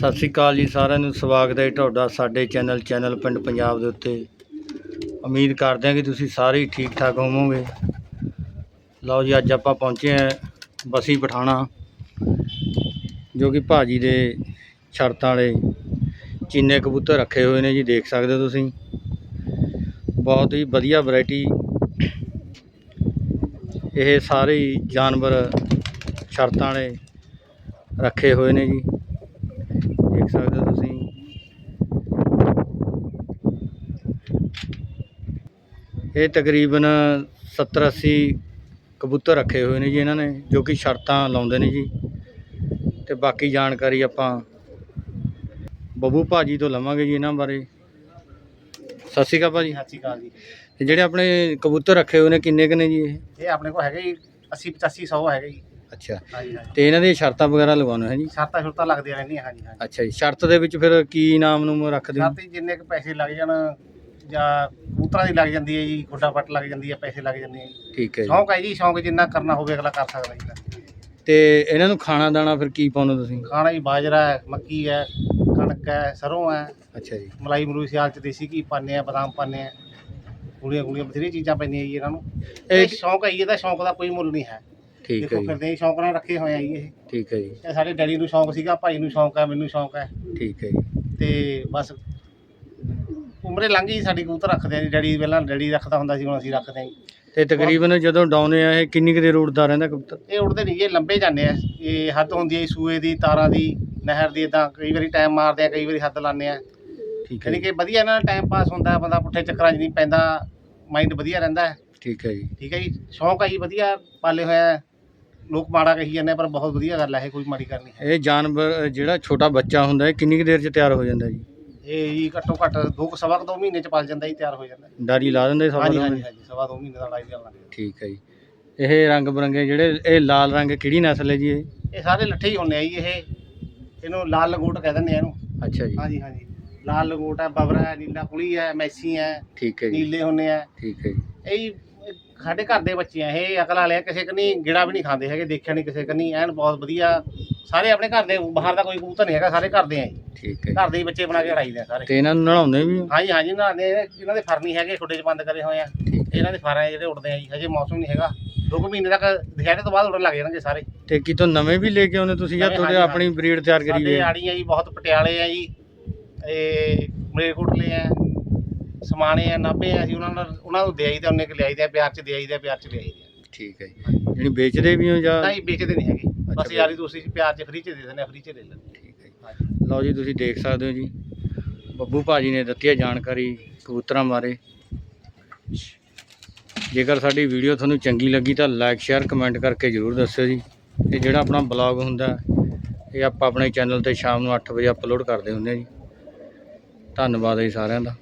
ਸਤਿ ਸ੍ਰੀ ਅਕਾਲ ਜੀ ਸਾਰਿਆਂ ਨੂੰ, ਸਵਾਗਤ ਹੈ ਜੀ ਤੁਹਾਡਾ ਸਾਡੇ ਚੈਨਲ ਚੈਨਲ ਪਿੰਡ ਪੰਜਾਬ ਦੇ ਉੱਤੇ। ਉਮੀਦ ਕਰਦੇ ਹਾਂ ਕਿ ਤੁਸੀਂ ਸਾਰੇ ਹੀ ਠੀਕ ਠਾਕ ਹੋਵੋਗੇ। ਲਓ ਜੀ, ਅੱਜ ਆਪਾਂ ਪਹੁੰਚੇ ਹਾਂ ਬਸੀ ਪਠਾਣਾ, ਜੋ ਕਿ ਭਾਜੀ ਦੇ ਸ਼ਰਤਾਂ ਵਾਲੇ ਚੀਨੇ ਕਬੂਤਰ ਰੱਖੇ ਹੋਏ ਨੇ ਜੀ, ਦੇਖ ਸਕਦੇ ਹੋ ਤੁਸੀਂ। ਬਹੁਤ ਹੀ ਵਧੀਆ ਵੈਰਾਈਟੀ। ਇਹ ਸਾਰੇ ਹੀ ਜਾਨਵਰ ਸ਼ਰਤਾਂ ਵਾਲੇ ਰੱਖੇ ਹੋਏ ਨੇ ਜੀ। ਦੇਖ ਸਕਦੇ ਹੋ ਤੁਸੀਂ। ਇਹ ਤਕਰੀਬਨ 70 80 ਕਬੂਤਰ ਰੱਖੇ ਹੋਏ ਨੇ ਜੀ ਇਹਨਾਂ ਨੇ ਜੋ ਕਿ ਸ਼ਰਤਾਂ ਲਾਉਂਦੇ ਨੇ ਜੀ। ਤੇ ਬਾਕੀ ਜਾਣਕਾਰੀ ਆਪਾਂ ਬੱਬੂ ਭਾਜੀ ਤੋਂ ਲਵਾਂਗੇ ਜੀ ਇਹਨਾਂ ਬਾਰੇ। ਸਤਿ ਸ਼੍ਰੀ ਅਕਾਲ ਭਾਜੀ। ਸਤਿ ਸ਼੍ਰੀ ਅਕਾਲ ਜੀ। ਤੇ ਜਿਹੜੇ ਆਪਣੇ ਕਬੂਤਰ ਰੱਖੇ ਹੋਏ ਨੇ ਕਿੰਨੇ ਕੁ ਨੇ ਜੀ ਇਹ? ਇਹ ਆਪਣੇ ਕੋਲ ਹੈਗੇ ਜੀ 80 85 100 ਹੈਗੇ ਜੀ। ਅੱਛਾ। ਹਾਂਜੀ ਹਾਂਜੀ। ਤੇ ਇਹਨਾਂ ਦੀਆਂ ਸ਼ਰਤਾਂ ਵਗੈਰਾ ਲਗਾਉਣੇ ਹੈ ਜੀ? ਸ਼ਰਤਾਂ ਸ਼ੁਰਤਾਂ ਲੱਗਦੀਆਂ ਰਹਿੰਦੀਆਂ ਹਾਂਜੀ ਹਾਂਜੀ। ਅੱਛਾ ਜੀ ਸ਼ਰਤ ਦੇ ਵਿੱਚ ਫਿਰ ਕੀ ਨਾਮ ਨੂੰ ਰੱਖਦੇ ਹੋ? ਸ਼ਰਤ ਹੀ ਜਿੰਨੇ ਕੁ ਪੈਸੇ ਲੱਗ ਜਾਣ ਜਾਂ ਕਬੂਤਰਾਂ ਦੀ ਲੱਗ ਜਾਂਦੀ ਹੈ ਜੀ ਗੁੱਡਾ ਪੱਟ ਲੱਗ ਜਾਂਦੀ ਹੈ ਪੈਸੇ ਲੱਗ ਜਾਂਦੇ ਆ ਜੀ। ਠੀਕ ਹੈ ਜੀ। ਸ਼ੌਂਕ ਹੈ ਜੀ ਸ਼ੌਂਕ ਜਿੰਨਾ ਕਰਨਾ ਹੋਵੇ ਅਗਲਾ ਕਰ ਸਕਦਾ ਜੀ। ਤੇ ਇਹਨਾਂ ਨੂੰ ਖਾਣਾ ਦਾਣਾ ਫਿਰ ਕੀ ਪਾਉਂਦੇ ਹੋ ਤੁਸੀਂ? ਖਾਣਾ ਜੀ ਬਾਜਰਾ ਹੈ ਮੱਕੀ ਹੈ ਕਣਕ ਹੈ ਸਰੋਂ ਹੈ। ਅੱਛਾ ਜੀ। ਮਲਾਈ ਮਲੂਈ ਸਿਆਲ ਚ ਦੇਸੀ ਘੀ ਪਾਉਂਦੇ ਆ ਬਦਾਮ ਪਾਉਂਦੇ ਆ ਗੂੜੀਆਂ ਗੂੜੀਆਂ ਬਥੇਰੀਆਂ ਚੀਜ਼ਾਂ ਪੈਂਦੀਆਂ ਜੀ ਇਹਨਾਂ ਨੂੰ। ਇਹ ਇਹ ਸ਼ੌਂਕ ਹੈ ਜੀ ਇਹਦਾ ਸ਼ੌਂਕ ਦਾ ਕੋਈ ਮੁੱਲ ਨਹੀਂ ਹੈ। ਠੀਕ ਹੈ ਦੇਖੋ ਜੀ ਹੀ ਸ਼ੌਂਕ ਨਾਲ ਰੱਖੇ ਹੋਏ ਆ ਜੀ ਇਹ। ਠੀਕ ਹੈ ਜੀ। ਇਹ ਸਾਡੇ ਡੈਡੀ ਨੂੰ ਸ਼ੌਂਕ ਸੀਗਾ ਭਾਈ ਨੂੰ ਸ਼ੌਂਕ ਹੈ ਮੈਨੂੰ ਸ਼ੌਂਕ ਹੈ ਠੀਕ ਹੈ ਜੀ। ਤੇ ਬਸ ਉਮਰੇ ਲੰਘ ਗਈ ਸਾਡੀ ਕਬੂਤਰ ਰੱਖਦੇ ਆ ਜੀ। ਡੈਡੀ ਪਹਿਲਾਂ ਡੈਡੀ ਰੱਖਦਾ ਹੁੰਦਾ ਸੀ ਹੁਣ ਅਸੀਂ ਰੱਖਦੇ ਆ ਜੀ। ਤੇ ਤਕਰੀਬਨ ਜਦੋਂ ਡਾਉਨੇ ਆ ਇਹ ਕਿੰਨੀ ਕੁ ਦੇਰ ਉੱਡਦਾ ਰਹਿੰਦਾ ਕਬੂਤਰ? ਇਹ ਉੜਦੇ ਨਹੀਂ ਇਹ ਲੰਬੇ ਜਾਂਦੇ ਆ। ਇਹ ਹੱਦ ਹੁੰਦੀ ਹੈ ਜੀ ਸੂਏ ਦੀ ਤਾਰਾਂ ਦੀ ਨਹਿਰ ਦੀ ਇਦਾਂ ਕਈ ਵਾਰੀ ਟਾਈਮ ਮਾਰਦੇ ਆ ਕਈ ਵਾਰੀ ਹੱਦ ਲਾਉਂਦੇ ਆ। ਠੀਕ ਹੈ ਯਾਨੀ ਜੀ। ਕਿ ਵਧੀਆ ਇਹਨਾਂ ਦਾ ਟਾਈਮ ਪਾਸ ਹੁੰਦਾ ਬੰਦਾ ਪੁੱਠੇ ਚੱਕਰਾਂ 'ਚ ਨਹੀਂ ਪੈਂਦਾ ਮਾਈਂਡ ਵਧੀਆ ਰਹਿੰਦਾ। ਹੈ ਠੀਕ ਹੈ ਜੀ। ਠੀਕ ਹੈ ਜੀ ਸ਼ੌਂਕ ਆ ਜੀ ਵਧੀਆ ਪਾਲੇ ਹੋਇਆ। ਹੈ। ਲੋਕ ਮਾੜਾ ਕਹੀ ਜਾਂਦੇ ਆ, ਪਰ ਬਹੁਤ ਵਧੀਆ ਗੱਲ ਹੈ ਇਹ ਕੋਈ ਮਾੜੀ ਗੱਲ ਨਹੀਂ ਹੈ। ਇਹ ਜਾਨਵਰ ਜਿਹੜਾ ਛੋਟਾ ਬੱਚਾ ਹੁੰਦਾ ਹੈ ਕਿੰਨੀ ਕੁ ਦੇਰ 'ਚ ਤਿਆਰ ਹੋ ਜਾਂਦਾ ਜੀ? ਇਹ ਜੀ ਘੱਟੋ ਘੱਟ ਦੋ ਕੁ ਸਵਾ ਕੁ ਦੋ ਮਹੀਨੇ 'ਚ ਪਲ ਜਾਂਦਾ ਜੀ ਤਿਆਰ ਹੋ ਜਾਂਦਾ ਡਾਰੀ ਲਾ ਦਿੰਦੇ ਸਭ ਹਾਂਜੀ ਹਾਂਜੀ ਹਾਂਜੀ ਸਵਾ ਦੋ ਮਹੀਨੇ ਦਾ ਲਾਈ ਜਾਂਦਾ ਠੀਕ ਹੈ ਜੀ। ਇਹ ਰੰਗ ਬਰੰਗੇ ਜਿਹੜੇ ਇਹ ਲਾਲ ਰੰਗ ਕਿਹੜੀ ਨਸਲ ਹੈ ਜੀ ਇਹ? ਇਹ ਸਾਰੇ ਲੱਠੇ ਹੀ ਹੁੰਦੇ ਆ ਜੀ ਇਹ ਇਹਨੂੰ ਲਾਲ ਲੰਗੋਟ ਕਹਿ ਦਿੰਦੇ ਆ ਇਹਨੂੰ। ਅੱਛਾ ਜੀ। ਹਾਂਜੀ ਹਾਂਜੀ। ਲਾਲ ਲੰਗੋਟ ਹੈ ਬਬਰਾ ਹੈ ਨੀਲਾ ਕੁਲੀ ਹੈ ਮੈਸੀ ਹੈ ਠੀਕ ਹੈ ਜੀ। ਨੀਲੇ ਹੁੰਦੇ ਆ। ਠੀਕ ਹੈ ਜੀ। ਇਹ ਜੀ ਸਾਡੇ ਘਰ ਦੇ ਬੱਚੇ ਆ ਇਹ ਅਕਲ ਵਾਲੇ ਆ ਕਿਸੇ ਕਨੀ ਗਿੜਾ ਵੀ ਨਹੀਂ ਖਾਂਦੇ ਹੈਗੇ ਦੇਖਿਆ ਨਹੀਂ ਕਿਸੇ ਕਨੀ ਐਨ ਬਹੁਤ ਵਧੀਆ। ਸਾਰੇ ਆਪਣੇ ਘਰ ਦੇ ਬਾਹਰ ਦਾ ਕੋਈ ਕਬੂਤਰ ਨਹੀਂ ਹੈਗਾ ਸਾਰੇ ਘਰ ਦੇ ਆ ਜੀ। ਠੀਕ ਹੈ ਘਰ ਦੇ ਹੀ ਬੱਚੇ ਬਣਾ ਕੇ ਉਡਾਈਦੇ ਆ ਸਾਰੇ। ਤੇ ਇਹਨਾਂ ਨੂੰ ਨਲਾਉਂਦੇ ਵੀ ਹੋ? ਹਾਂਜੀ ਹਾਂਜੀ ਨਾ ਇਹਨਾਂ ਦੇ ਫਰ ਨਹੀਂ ਹੈਗੇ ਛੋਟੇ ਜਿਹੇ ਬੰਦ ਕਰੇ ਹੋਏ ਆ। ਇਹਨਾਂ ਦੇ ਫਰ ਆ ਜਿਹੜੇ ਉੱਡਦੇ ਆ ਜੀ ਹਜੇ ਮੌਸਮ ਨਹੀਂ ਹੈਗਾ। ਦੋ ਕੁ ਮਹੀਨੇ ਤੱਕ ਦੁਸ਼ਹਿਰੇ ਤੋਂ ਬਾਅਦ ਉੱਡਣ ਲੱਗ ਜਾਣਗੇ ਸਾਰੇ। ਤੇ ਕਿਤੋਂ ਨਵੇਂ ਵੀ ਲੈ ਕੇ ਆਉਂਦੇ ਤੁਸੀਂ ਜਾਂ ਨਵੇਂ, ਤੁਹਾਡੇ ਹਾਂਜੀ, ਆਪਣੀ ਬਰੀਡ ਤਿਆਰ ਕਰੀ ਹੋਈ ਸਾਡੇ ਹੈ ਆੜੀਆਂ ਜੀ ਬਹੁਤ ਪਟਿਆਲੇ ਆ ਜੀ ਇਹ ਮਲੇਰਕੋਟਲੇ ਆ ਸਮਾਣੇ ਆ ਨਾਭੇ ਆ ਅਸੀਂ ਉਹਨਾਂ ਨਾਲ ਉਹਨਾਂ ਨੂੰ ਦੇਈਦਾ ਉਹਨੇ ਕਿ ਲਿਆਈਦਾ ਪਿਆਰ ਚ ਦੇਈਦਾ ਪਿਆਰ ਚ ਲਿਆਈਦਾ ਠੀਕ ਹੈ ਜੀ। ਜਿਹੜੀ ਵੇਚਦੇ ਵੀ ਹੋ ਜਾਂ ਨਹੀਂ ਵੇਚਦੇ ਨਹੀਂ ਹੈਗੇ। ਬਸ ਯਾਰੀ ਦੋਸਤੀ ਚ ਪਿਆਰ ਚ ਫ੍ਰੀ ਚ ਦੇ ਦਿੰਦੇ ਆ ਫ੍ਰੀ ਚ ਲੈ ਲੈਂਦੇ ਠੀਕ ਹੈ ਜੀ। ਲਓ ਜੀ ਤੁਸੀਂ ਦੇਖ ਸਕਦੇ ਹੋ ਜੀ। ਬੱਬੂ ਭਾਜੀ ਨੇ ਦਿੱਤੀ ਹੈ ਜਾਣਕਾਰੀ ਕਬੂਤਰਾਂ ਬਾਰੇ। ਜੇਕਰ ਸਾਡੀ ਵੀਡੀਓ ਤੁਹਾਨੂੰ ਚੰਗੀ ਲੱਗੀ ਤਾਂ ਲਾਈਕ ਸ਼ੇਅਰ ਕਮੈਂਟ ਕਰਕੇ ਜਰੂਰ ਦੱਸਿਓ ਜੀ। ਤੇ ਜਿਹੜਾ ਆਪਣਾ ਬਲੌਗ ਹੁੰਦਾ ਇਹ ਆਪਾਂ ਆਪਣੇ ਚੈਨਲ ਤੇ ਸ਼ਾਮ ਨੂੰ 8 ਵਜੇ ਅਪਲੋਡ ਕਰਦੇ ਹੁੰਦੇ ਜੀ। ਧੰਨਵਾਦ ਹੈ ਜੀ ਸਾਰਿਆਂ ਦਾ।